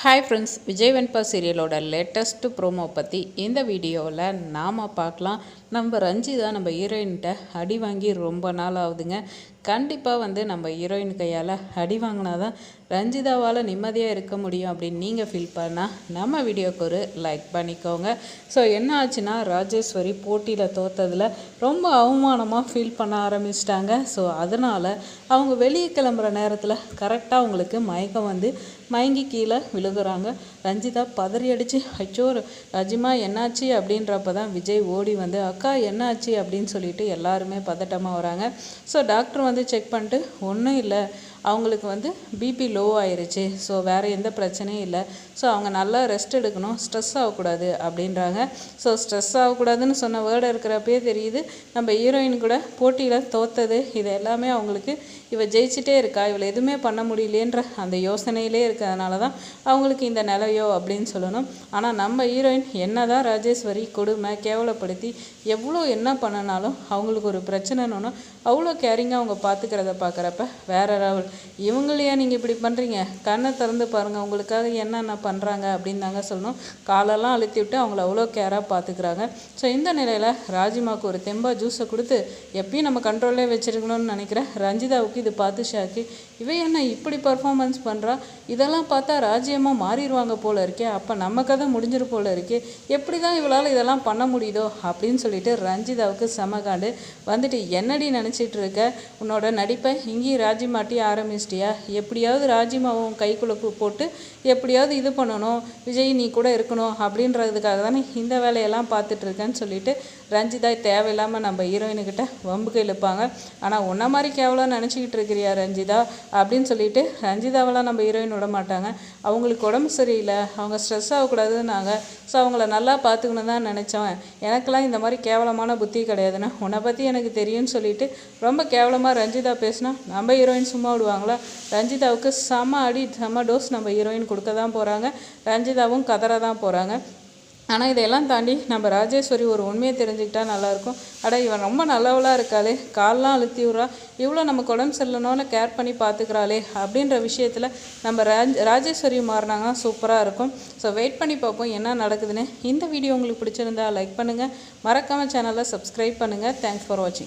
Hi friends Vijay Venba சீரியலோட latest promo பற்றி இந்த வீடியோவில் நாம் பார்க்கலாம். நம்ம ரஞ்சிதா நம்ம ஹீரோயின்கிட்ட அடி வாங்கி ரொம்ப நாள் ஆகுதுங்க. கண்டிப்பாக வந்து நம்ம ஹீரோயின் கையால் அடி வாங்கினா தான் ரஞ்சிதாவால் நிம்மதியாக இருக்க முடியும் அப்படின்னு நீங்கள் ஃபீல் பண்ணால் நம்ம வீடியோக்கு ஒரு லைக் பண்ணிக்கோங்க. ஸோ என்ன ஆச்சுன்னா ராஜேஸ்வரி போட்டியில் தோத்ததில் ரொம்ப அவமானமாக ஃபீல் பண்ண ஆரம்பிச்சிட்டாங்க. ஸோ அதனால் அவங்க வெளியே கிளம்புற நேரத்தில் கரெக்டாக அவங்களுக்கு மயக்கம் வந்து மயங்கி கீழே விழுகுறாங்க. ரஞ்சிதா பதறி அடித்து அச்சோ ரஜிமா என்னாச்சு? அப்படின்றப்ப தான் விஜய் ஓடி வந்து அக்கா என்னாச்சு? அப்படின்னு சொல்லிட்டு எல்லாருமே பதட்டமாக வராங்க. ஸோ டாக்டர் வந்து செக் பண்ணிட்டு ஒன்றும் இல்லை. அவங்களுக்கு வந்து பிபி லோ ஆயிருச்சு. ஸோ வேறு எந்த பிரச்சனையும் இல்லை. ஸோ அவங்க நல்லா ரெஸ்ட் எடுக்கணும். ஸ்ட்ரெஸ் ஆகக்கூடாது அப்படின்றாங்க. ஸோ ஸ்ட்ரெஸ் ஆகக்கூடாதுன்னு சொன்ன வேர்டு இருக்கிறப்பே தெரியுது. நம்ம ஹீரோயின் கூட போட்டியில் தோத்தது. இது எல்லாமே அவங்களுக்கு இவ ஜெயிச்சிட்டே இருக்கா? இவளை எதுவுமே பண்ண முடியலேன்ற அந்த யோசனையிலே இருக்கிறதுனால தான் அவங்களுக்கு இந்த நிலையோ அப்படின்னு சொல்லணும். ஆனால் நம்ம ஹீரோயின் என்ன தான் ராஜேஸ்வரி கொடுமை கேவலப்படுத்தி எவ்வளோ என்ன பண்ணினாலும் அவங்களுக்கு ஒரு பிரச்சனைன்னு அவ்வளோ கேரிங்காக அவங்க பார்த்துக்கிறத பார்க்குறப்ப வேற லெவல் இவங்களையா நீங்கள் இப்படி பண்ணுறீங்க கண்ணை திறந்து பாருங்கள் உங்களுக்காக என்னென்ன பண்ணுறாங்க அப்படின்னு தாங்க சொல்லணும். காலெல்லாம் அழுத்தி விட்டு அவங்கள அவ்வளோ கேராக பார்த்துக்கிறாங்க ஸோ இந்த நிலையில் ராஜிமாவுக்கு ஒரு தெம்பா ஜூஸை கொடுத்து எப்பயும் நம்ம கண்ட்ரோல்லே வச்சுருக்கணும்னு நினைக்கிறேன் ரஞ்சிதாவுக்கு இது பார்த்து ஷாக்கு இவ என்ன இப்படி பர்ஃபார்மன்ஸ் பண்ணுறா இதெல்லாம் பார்த்தா ராஜ்யமாக மாறிடுவாங்க போல இருக்கே. அப்போ நம்ம கதை முடிஞ்சிரு போல இருக்கே. எப்படி தான் இவளால் இதெல்லாம் பண்ண முடியுதோ அப்படின்னு சொல்லிட்டு ரஞ்சிதாவுக்கு செமகாண்டு வந்துட்டு என்னடி நினச்சிட்டு இருக்க? உன்னோட நடிப்பை இங்கேயும் ராஜிமாட்டி ஆரம்பிச்சிட்டியா எப்படியாவது ராஜிமாவும் கைக்குள்ள போட்டு எப்படியாவது இது பண்ணணும் விஜய் நீ கூட இருக்கணும் அப்படின்றதுக்காக தானே இந்த வேலையெல்லாம் பார்த்துட்டு இருக்கேன்னு சொல்லிட்டு ரஞ்சிதா தேவையில்லாமல் நம்ம ஹீரோயினுக்கிட்ட வம்புக்கு இழுப்பாங்க ஆனால் உன்ன மாதிரி கேவலம் நினச்சிக்கிட்டு இருக்கிறியா ரஞ்சிதா அப்படின்னு சொல்லிட்டு ரஞ்சிதாவெல்லாம் நம்ம ஹீரோயின் விட மாட்டாங்க. அவங்களுக்கு உடம்பு சரியில்லை அவங்க ஸ்ட்ரெஸ் ஆகக்கூடாதுன்னாங்க ஸோ அவங்கள நல்லா பார்த்துக்கணும் தான் நினச்சவன். எனக்கெல்லாம் இந்த மாதிரி கேவலமான புத்தி கிடையாதுன்னு உன்னை பற்றி எனக்கு தெரியும்னு சொல்லிட்டு ரொம்ப கேவலமாக ரஞ்சிதா பேசினா நம்ம ஹீரோயின் சும்மா விடுவாங்களா ரஞ்சிதாவுக்கு செம அடி செம டோஸ் நம்ம ஹீரோயின் கொடுக்க தான் போகிறாங்க ரஞ்சிதாவும் கதற தான் போகிறாங்க ஆனால் இதையெல்லாம் தாண்டி நம்ம ராஜேஸ்வரி ஒரு உண்மையை தெரிஞ்சுக்கிட்டா நல்லாயிருக்கும். அட இவன் ரொம்ப நல்லவளாக இருக்காளே. கால்லாம் அழுத்தி விட்றா. இவ்வளோ நமக்கு உடம்பு சரியில்லைனோன்னு கேர் பண்ணி பார்த்துக்கிறாளே அப்படின்ற விஷயத்தில் நம்ம ராஜ் ராஜேஸ்வரி மாறினாங்கன்னா சூப்பராக இருக்கும். ஸோ வெயிட் பண்ணி பார்ப்போம் என்ன நடக்குதுன்னு. இந்த வீடியோ உங்களுக்கு பிடிச்சிருந்தா லைக் பண்ணுங்கள் மறக்காமல் சேனலை சப்ஸ்கிரைப் பண்ணுங்கள் தேங்க்ஸ் ஃபார் வாட்சிங்